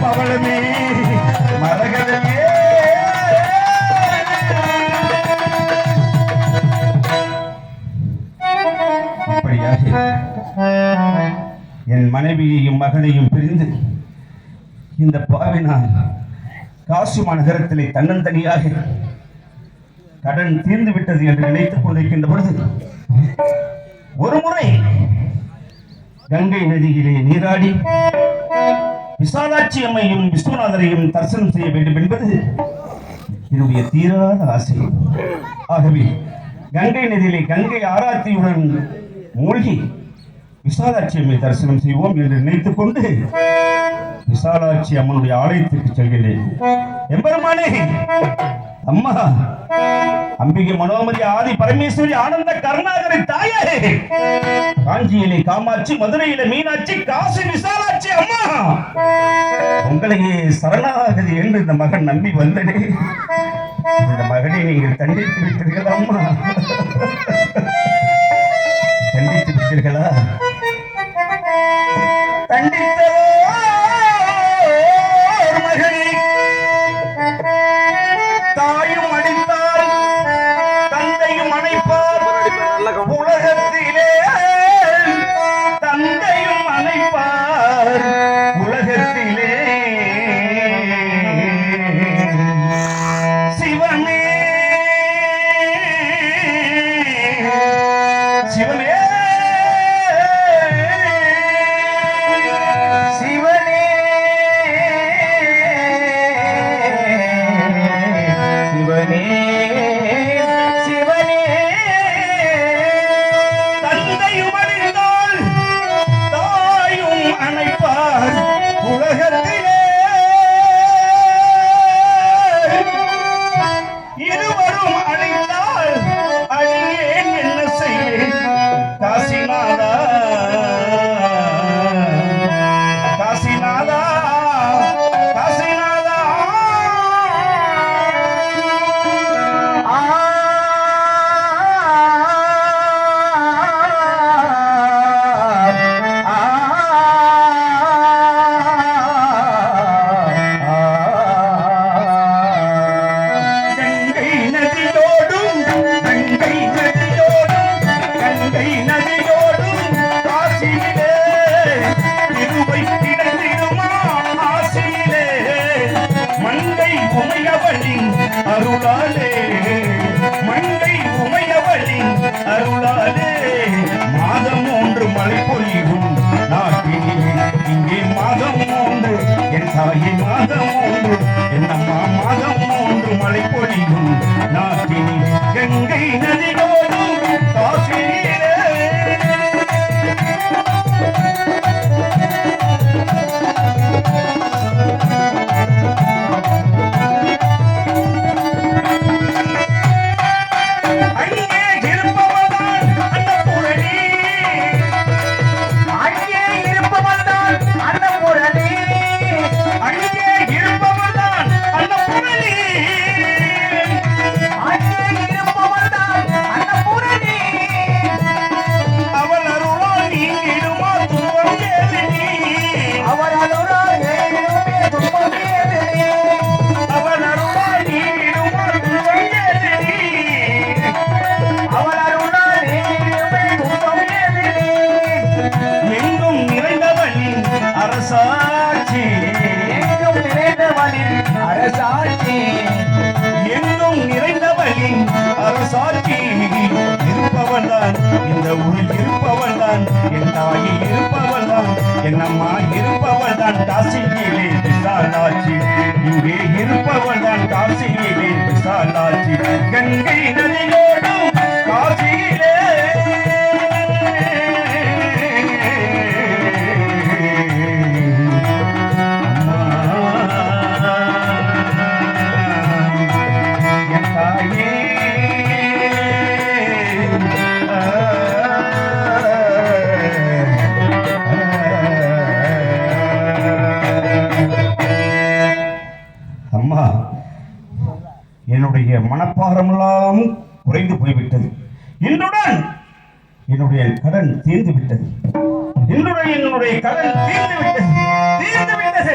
பவளமே. மரகதமே. என் மனைவியையும் மகனையும் பிரிந்து இந்த பாவினால் காசு மாநகரத்திலே தன்னந்தனியாக கடன் தீர்ந்து விட்டது என்று நினைத்துக் கொண்டிருக்கின்ற பொழுது ஒரு முறை கங்கை நதியிலே நீராடி விசாலாட்சி அம்மையும் விஸ்வநாதரையும் தரிசனம் செய்ய வேண்டும் என்பது என்னுடைய தீராத ஆசை. ஆகவே கங்கை நதியிலே கங்கை ஆராத்தியுடன் மூழ்கி விசாலாட்சி அம்மை தரிசனம் செய்வோம் என்று நினைத்துக் கொண்டு விசாலாட்சி அம்மனுடைய ஆலயத்திற்கு செல்கின்றேன். எம்பெருமானே! அம்மா அம்பிகை மனோமதி ஆதி பரமேஸ்வரி ஆனந்த கருணாகரி தாயே. காஞ்சியிலே காமாட்சி மதுரையில மீனாட்சி காசி விசாலாட்சி அம்மா. உங்களையே சரணாகதி என்று இந்த மகன் நம்பி வந்தனே. இந்த மகனை நீங்கள் தண்டித்து விட்டீர்கள் அம்மா? தண்டித்து விட்டீர்களா? தண்டித்ததோ உலகத்திலே அருளாலே. மங்கை உமையவளின் அருளாலே. மாதம் ஒன்று மழை பொழியும் நாட்டினிலே இங்கே மாதம் ஒன்று என் தாயை மாதம் ஒன்று என் அம்மா மாதம் ஒன்று மழை பொழியும் நாட்டினில் கங்கை நதியோடும் காசியிலே அரசாட்சி. எங்கும் நிறைந்தவனின் அரசாட்சி. எங்கும் நிறைந்தவனின் அரசாட்சி. இருப்பவள் தான் இந்த ஊரில் இருப்பவள் தான் என் தாயில் இருப்பவன்தான் என் அம்மா இருப்பவள் தான் காசியிலே விசாலாட்சி. இங்கே இருப்பவள் தான் காசியிலே விசாலாட்சி. கங்கை நதியோடு என்னுடைய மனப்பாரமெல்லாம் குறைந்து போய்விட்டது. இன்றுடன் என்னுடைய கடன் தீர்ந்து விட்டது இன்றுடன் என்னுடைய கடன் தீர்ந்து விட்டது தீர்ந்து விட்டது